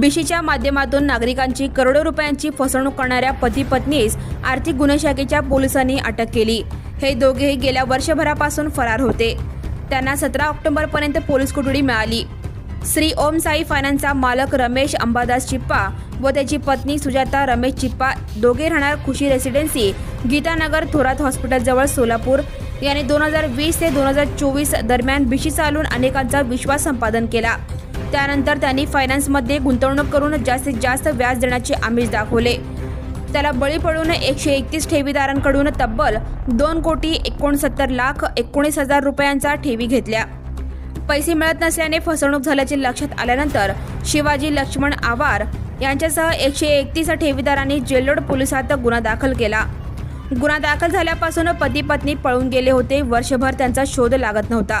बिशीच्या माध्यमातून नागरिकांची करोडो रुपयांची फसवणूक करणाऱ्या पती पत्नीस आर्थिक गुन्हे शाखेच्या पोलिसांनी अटक केली. हे दोघेही गेल्या वर्षभरापासून फरार होते. त्यांना सतरा ऑक्टोबरपर्यंत पोलीस कोठडी मिळाली. श्री ओम साई फायनान्सचा मालक रमेश अंबादास चिप्पा व त्याची पत्नी सुजाता रमेश चिप्पा दोघे राहणार खुशी रेसिडेन्सी गीतानगर थोरात हॉस्पिटलजवळ सोलापूर. याने दोन हजार वीस ते दोन हजार चोवीस दरम्यान बिशी चालून अनेकांचा विश्वास संपादन केला. त्यानंतर त्यांनी फायनान्समध्ये गुंतवणूक करून जास्तीत जास्त व्याज देण्याचे आमिष दाखवले. त्याला बळी पडून एकशे एकतीस ठेवीदारांकडून तब्बल दोन कोटी एकोणसत्तर लाख एकोणीस हजार रुपयांचा ठेवी घेतल्या. पैसे मिळत नसल्याने फसवणूक झाल्याचे लक्षात आल्यानंतर शिवाजी लक्ष्मण आवार यांच्यासह एकशे एकतीस ठेवीदारांनी जेल्लोड पोलिसात गुन्हा दाखल केला. गुन्हा दाखल झाल्यापासून पती पत्नी पळून गेले होते. वर्षभर त्यांचा शोध लागत नव्हता.